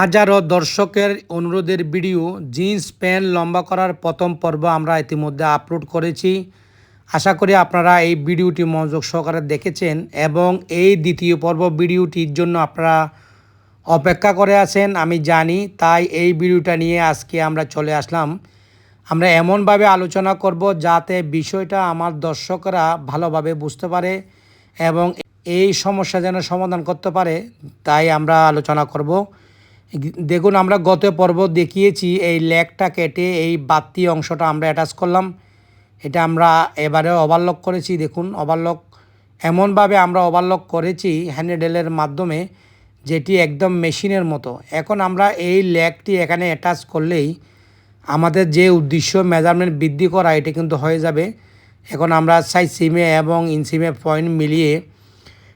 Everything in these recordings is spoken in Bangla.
হাজারো দর্শকের অনুরোধের ভিডিও, জিন্স, প্যান্ট লম্বা করার প্রথম পর্ব আমরা ইতিমধ্যে আপলোড করেছি। আশা করি আপনারা এই ভিডিওটি মনোযোগ সহকারে দেখেছেন এবং এই দ্বিতীয় পর্ব ভিডিওটির জন্য আপনারা অপেক্ষা করে আছেন, আমি জানি। তাই এই ভিডিওটা নিয়ে আজকে আমরা চলে আসলাম। আমরা এমনভাবে আলোচনা করব যাতে বিষয়টা আমার দর্শকরা ভালোভাবে বুঝতে পারে এবং এই সমস্যা যেন সমাধান করতে পারে, তাই আমরা আলোচনা করব। দেখুন, আমরা গত পর্ব দেখিয়েছি, এই লেগটা কেটে এই বাতি অংশটা আমরা অ্যাটাচ করলাম। এটা আমরা এবারে ওভারলক করেছি, দেখুন ওভারলক এমনভাবে আমরা ওভারলক করেছি হ্যান্ডেলের মাধ্যমে, যেটি একদম মেশিনের মতো। এখন আমরা এই লেগটি এখানে অ্যাটাচ করলেই আমাদের যে উদ্দেশ্য মেজারমেন্ট বৃদ্ধি করা, এটা কিন্তু হয়ে যাবে। এখন আমরা সাইজ সিমে এবং ইনসিমে পয়েন্ট মিলিয়ে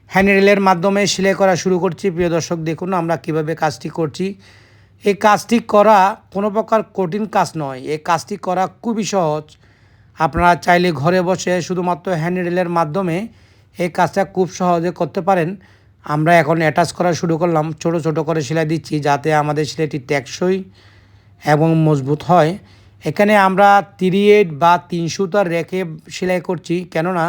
হ্যান্ডেলের মাধ্যমে সেলাই করা শুরু করছি। প্রিয় দর্শক, দেখুন আমরা কীভাবে কাজটি করছি। এই কাজটি করা কোনো প্রকার কঠিন কাজ নয়। এই কাজটি করা খুবই সহজ। আপনারা চাইলে ঘরে বসে শুধুমাত্র হ্যান্ডেলের মাধ্যমে এই কাজটা খুব সহজে করতে পারেন। আমরা এখন অ্যাটাচ করা শুরু করলাম। ছোট ছোট করে সেলাই দিচ্ছি যাতে আমাদের সেলাইটি টেকসই এবং মজবুত হয়। এখানে আমরা তিরি এইট বা তিন সুতার রেখে সেলাই করছি। কেননা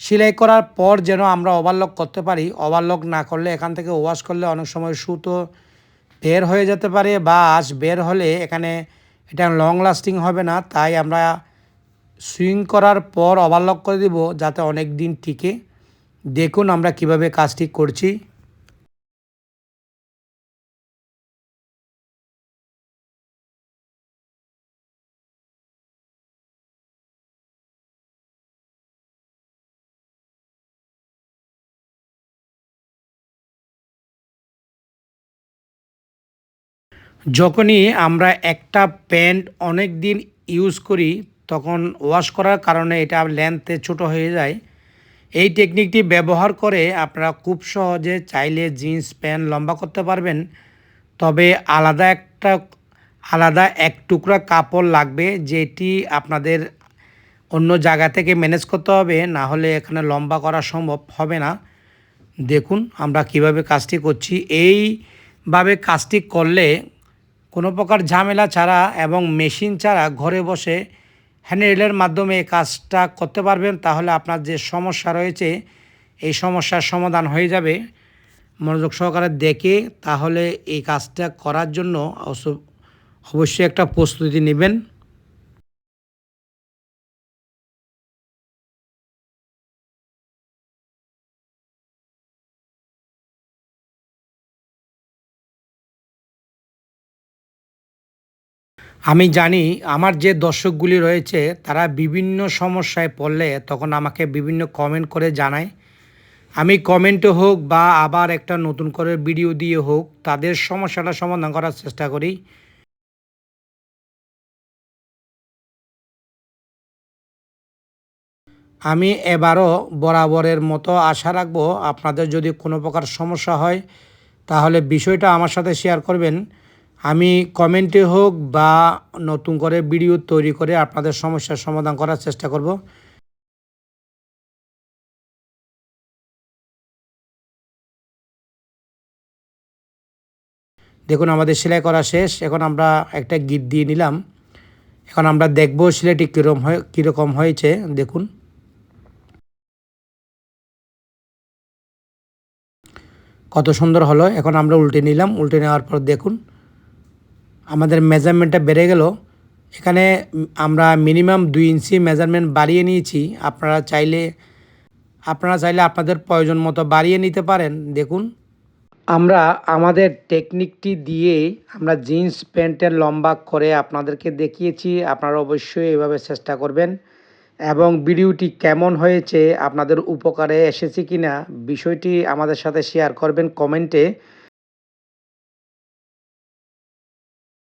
সেলাই করার পর যেন আমরা ওভারলক করতে পারি, ওভারলক না করলে এখান থেকে ওয়াশ করলে অনেক সময় সুতো বের হয়ে যেতে পারে বা আঁশ বের হলে এখানে এটা লং লাস্টিং হবে না। তাই আমরা সুইং করার পর ওভারলক করে দিব যাতে অনেক দিন টিকে। দেখুন আমরা কীভাবে কাজটি করছি। যখনই আমরা একটা প্যান্ট অনেক দিন ইউজ করি, তখন ওয়াশ করার কারণে এটা লেন্থে ছোট হয়ে যায়। এই টেকনিকটি ব্যবহার করে আপনারা খুব সহজে চাইলে জিন্স প্যান্ট লম্বা করতে পারবেন। তবে আলাদা একটা, আলাদা এক টুকরা কাপড় লাগবে, যেটি আপনাদের অন্য জায়গা থেকে ম্যানেজ করতে হবে, না হলে এখানে লম্বা করা সম্ভব হবে না। দেখুন আমরা কীভাবে কাজটি করছি। এইভাবে কাজটি করলে কোনো প্রকার ঝামেলা ছাড়া এবং মেশিন ছাড়া ঘরে বসে হ্যান্ডেলের মাধ্যমে এই কাজটা করতে পারবেন, তাহলে আপনার যে সমস্যা রয়েছে, এই সমস্যার সমাধান হয়ে যাবে। মনোযোগ সহকারে দেখে তাহলে এই কাজটা করার জন্য অবশ্যই একটা প্রস্তুতি নেবেন। আমি জানি আমার যে দর্শকগুলি রয়েছে, তারা বিভিন্ন সমস্যায় পড়লে তখন আমাকে বিভিন্ন কমেন্ট করে জানায়। আমি কমেন্টে হোক বা আবার একটা নতুন করে ভিডিও দিয়ে হোক, তাদের সমস্যাটা সমাধান করার চেষ্টা করি। আমি এবারও বরাবরের মতো আশা রাখব, আপনাদের যদি কোনো প্রকার সমস্যা হয়, তাহলে বিষয়টা আমার সাথে শেয়ার করবেন। আমি কমেন্টে হোক বা নতুন করে ভিডিও তৈরি করে আপনাদের সমস্যার সমাধান করার চেষ্টা করব। দেখুন, আমাদের সেলাই করা শেষ। এখন আমরা একটা গিট দিয়ে নিলাম। এখন আমরা দেখব সেলাইটি কীরকম হয়, কীরকম হয়েছে। দেখুন। কত সুন্দর হলো। এখন আমরা উল্টে নিলাম। উল্টে নেওয়ার পর দেখুন। আমাদের মেজারমেন্টটা বেড়ে গেল। এখানে আমরা মিনিমাম দুই ইঞ্চি মেজারমেন্ট বাড়িয়ে নিয়েছি। আপনারা চাইলে আপনারা চাইলে আপনাদের প্রয়োজন মতো বাড়িয়ে নিতে পারেন। দেখুন। আমরা আমাদের টেকনিকটি দিয়ে আমরা জিন্স প্যান্টের লম্বা করে আপনাদেরকে দেখিয়েছি। আপনারা অবশ্যই এভাবে চেষ্টা করবেন। এবং ভিডিওটি কেমন হয়েছে, আপনাদের উপকারে এসেছে কি না বিষয়টি আমাদের সাথে শেয়ার করবেন কমেন্টে।